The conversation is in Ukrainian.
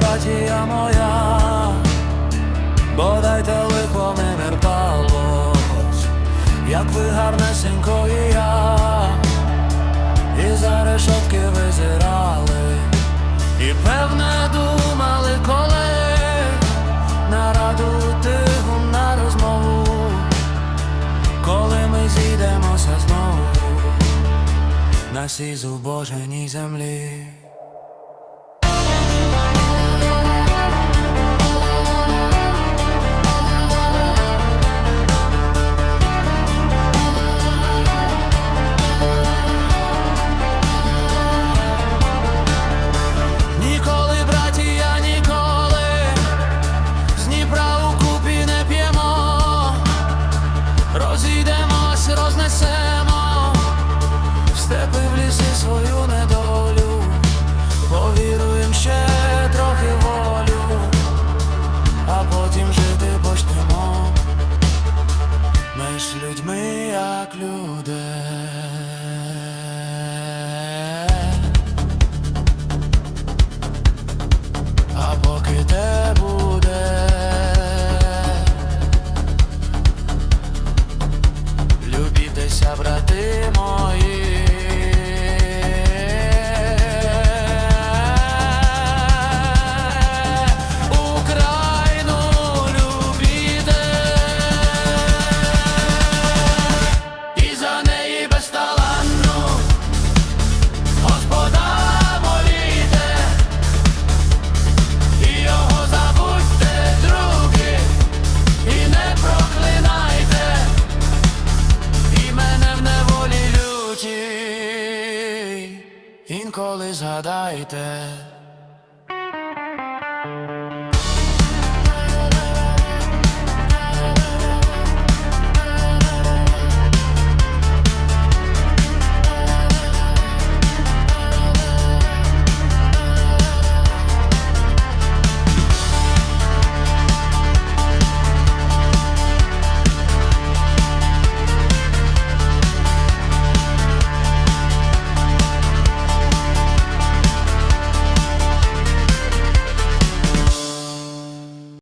братія моя, бодайте лихо не верталось, як ви гарнесенько і я, і за решетки визирали, і певне думали, коли на раду тиху на розмову, коли ми зійдемося знову на сій зубоженій землі. myself любітеся, інколи згадайте.